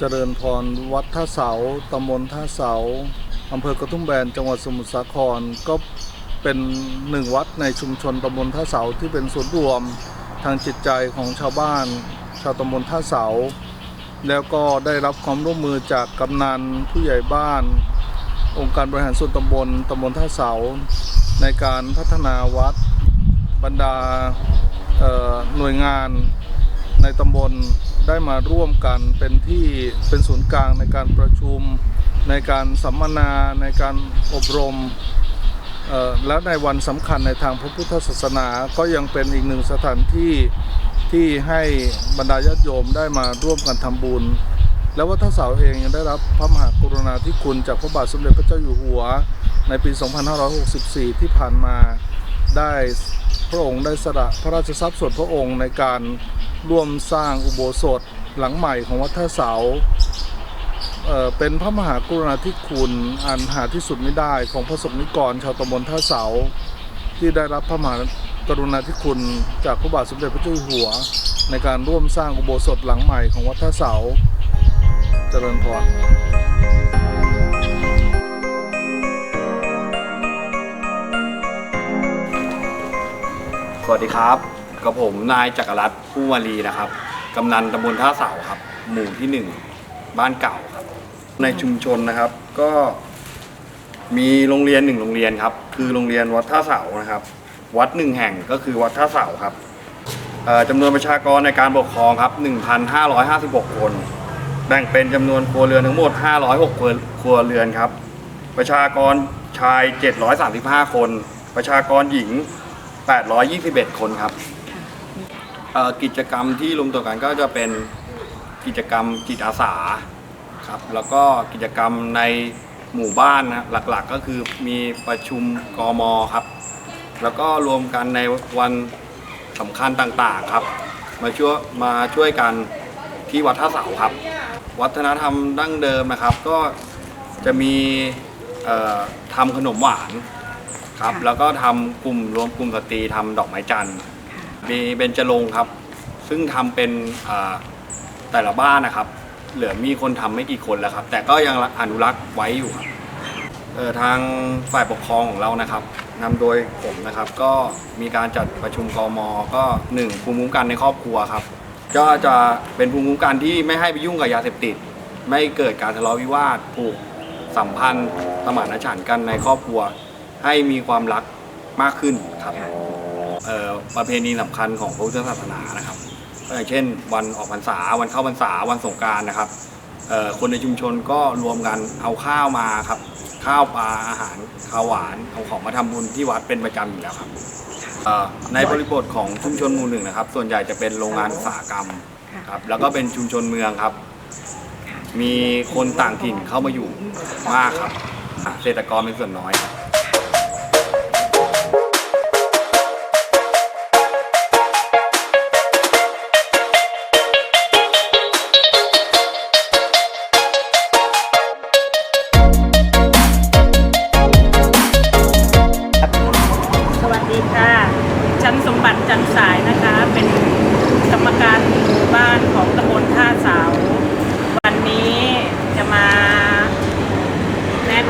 จริญพรวัดท่าเสาตำบลท่าเสาอำเภอกระทุ่มแบนจังหวัดสมุทรสาครก็เป็นหนึ่งวัดในชุมชนตำบลท่าเสาที่เป็นศูนย์รวมทางจิตใจของชาวบ้าน ชาวตำบลท่าเสา แล้วก็ได้รับความร่วมมือจากกำนันผู้ใหญ่บ้าน องค์การบริหารส่วนตำบลตำบลท่าเสา ในการพัฒนาวัดบรรดาหน่วยงาน ในตำบลได้มาร่วมกันเป็นที่เป็นศูนย์กลางในการประชุม ในการสัมมนาในการอบรมและในวันสำคัญในทางพระพุทธศาสนาก็ยังเป็นอีกหนึ่งสถานที่ที่ให้บรรดาญาติโยมได้มาร่วมกันทำบุญ แล้ววัดท่าเสาเองยังได้รับพระมหากรุณาธิคุณจากพระบาทสมเด็จพระเจ้าอยู่หัว ในปี 2564 ที่ผ่านมาได้พระองค์ได้สละพระราชทรัพย์ส่วนพระองค์ในการ ร่วมสร้างอุโบสถหลังใหม่ของวัดท่าเสาเอ่อเป็นพระมหากรุณาธิคุณอันหาที่สุดไม่ได้ของพระสงฆ์นิกรชาวตำบลท่าเสา ที่ได้รับพระมหากรุณาธิคุณจากพระบาทสมเด็จพระเจ้าอยู่หัว ในการร่วมสร้างอุโบสถหลังใหม่ของวัดท่าเสา เจริญพรสวัสดีครับ กับผมนายจักรรัตน์ผู้วารีนะครับ กำนันตำบลท่าเสาครับ หมู่ที่หนึ่งบ้านเก่าครับ ในชุมชนนะครับก็มีโรงเรียนหนึ่งโรงเรียนครับ คือโรงเรียนวัดท่าเสานะครับ วัดหนึ่งแห่งก็คือวัดท่าเสาครับเอ่อจำนวนประชากรในการปกครองครับ 1,556 คน แบ่งเป็นจำนวนครัวเรือนทั้งหมด 506ครัวครัวเรือนครับ ประชากรชาย 735 คน ประชากรหญิง 821 คนครับเอ่อ กิจกรรมที่รวมตัวกันก็จะเป็นกิจกรรมจิตอาสาครับแล้วก็กิจกรรมในหมู่บ้านนะหลักๆก็คือมีประชุมกมครับ แล้วก็รวมกันในวันสำคัญต่างๆครับ มาช่วยมาช่วยกันที่วัดท่าเสาครับ วัฒนธรรมดั้งเดิมนะครับ ก็จะมีทำขนมหวานครับแล้วก็ทำกลุ่มรวมกลุ่มสตรีทำดอกไม้จันทร์ มีเบญจรงค์ครับ ซึ่งทำเป็นอ่าแต่ละบ้านนะครับ เหลือมีคนทำไม่กี่คนแล้วครับ แต่ก็ยังอนุรักษ์ไว้อยู่ครับเอ่อทางฝ่ายปกครองของเรานะครับนำโดยผมนะครับ ก็มีการจัดประชุมกมก็หนึ่งภูมิคุ้มกันในครอบครัวครับ ก็จะเป็นภูมิคุ้มกันที่ไม่ให้ไปยุ่งกับยาเสพติด ไม่เกิดการทะเลาะวิวาทผูกสัมพันธ์สมานฉันท์กันในครอบครัว ให้มีความรักมากขึ้นครับ ประเพณีสำคัญของพระพุทธศาสนานะครับอย่างเช่น วันออกพรรษาวันเข้าพรรษาวันสงการนะครับคนในชุมชนก็รวมกันเอาข้าวมาครับ ข้าวปลาอาหารข้าวหวานเอาของมาทำบุญที่วัดเป็นประจำอยู่แล้วครับในบริบทของชุมชนหมู่หนึ่งนะครับ ส่วนใหญ่จะเป็นโรงงานอุตสาหกรรมครับแล้วก็เป็นชุมชนเมืองครับ มีคนต่างถิ่นเข้ามาอยู่มากครับเกษตรกรเป็นส่วนน้อยครับ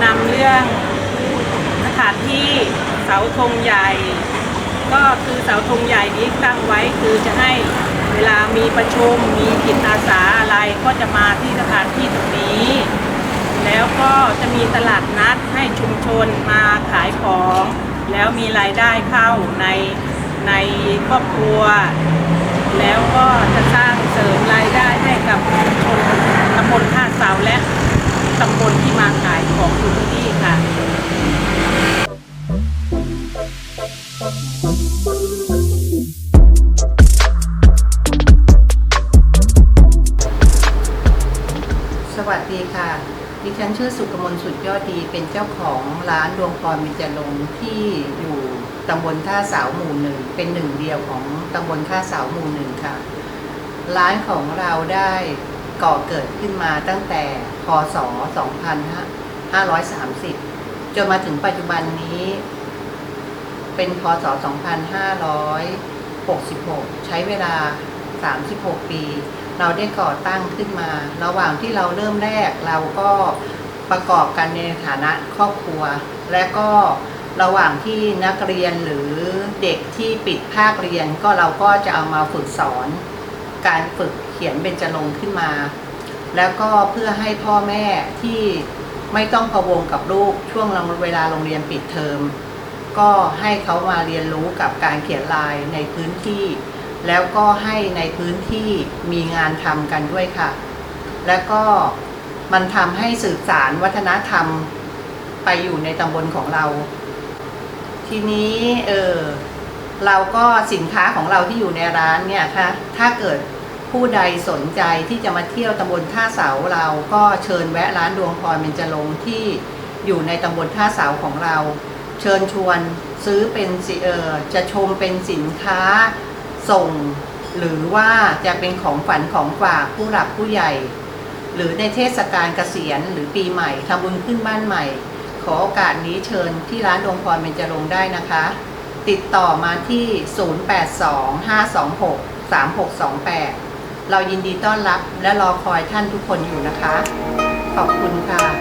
นำเรื่องสถานที่เสาธงใหญ่ ก็คือเสาธงใหญ่นี้ตั้งไว้คือจะให้เวลามีประชุมมีจิตอาสาอะไรก็จะมาที่สถานที่ตรงนี้ แล้วก็จะมีตลาดนัดให้ชุมชนมาขายของ แล้วมีรายได้เข้าในในครอบครัว แล้วก็จะสร้างเสริมรายได้ให้กับชุมชน วัสดีค่ะ ดิฉันชื่อสุกมลสุดยอดดี เป็นเจ้าของร้านดวงพรมิจลงที่อยู่ตำบลท่าเสาหมู่หนึ่ง เป็นหนึ่งเดียวของตำบลท่าเสาหมู่หนึ่งค่ะ ร้านของเราได้ก่อเกิดขึ้นมาตั้งแต่พศ 2530 จนมาถึงปัจจุบันนี้ เป็นพศ 2566 ใช้เวลา 36 ปี เราได้ก่อตั้งขึ้นมา ระหว่างที่เราเริ่มแรกเราก็ประกอบกันในฐานะครอบครัว และก็ระหว่างที่นักเรียนหรือเด็กที่ปิดภาคเรียนก็เราก็จะเอามาฝึกสอน การฝึกเขียนเบญจรงค์ขึ้นมา แล้วก็เพื่อให้พ่อแม่ที่ไม่ต้องพะวงกับลูกช่วงเวลาโรงเรียนปิดเทอมก็ให้เขามาเรียนรู้กับการเขียนลายในพื้นที่ แล้วก็ให้ในพื้นที่มีงานทำกันด้วยค่ะ แล้วก็มันทำให้สื่อสารวัฒนธรรมไปอยู่ในตำบลของเรา ทีนี้เออเราก็สินค้าของเราที่อยู่ในร้านเนี่ยค่ะถ้าเกิดผู้ใดสนใจที่จะมาเที่ยวตำบลท่าเสาเราก็เชิญแวะร้านดวงพรเบญจรงที่อยู่ในตำบลท่าเสาของเรา เชิญชวนซื้อเป็นเออจะชมเป็นสินค้า ส่ง หรือว่าจะเป็นของฝันของฝากผู้หลักผู้ใหญ่ หรือในเทศกาลเกษียณหรือปีใหม่ทำบุญขึ้นบ้านใหม่ ขอโอกาสนี้เชิญที่ร้านดวงพรเบญจรงได้นะคะ ติดต่อมาที่ 0825263628 เรายินดีต้อนรับและรอคอยท่านทุกคนอยู่นะคะ ขอบคุณค่ะ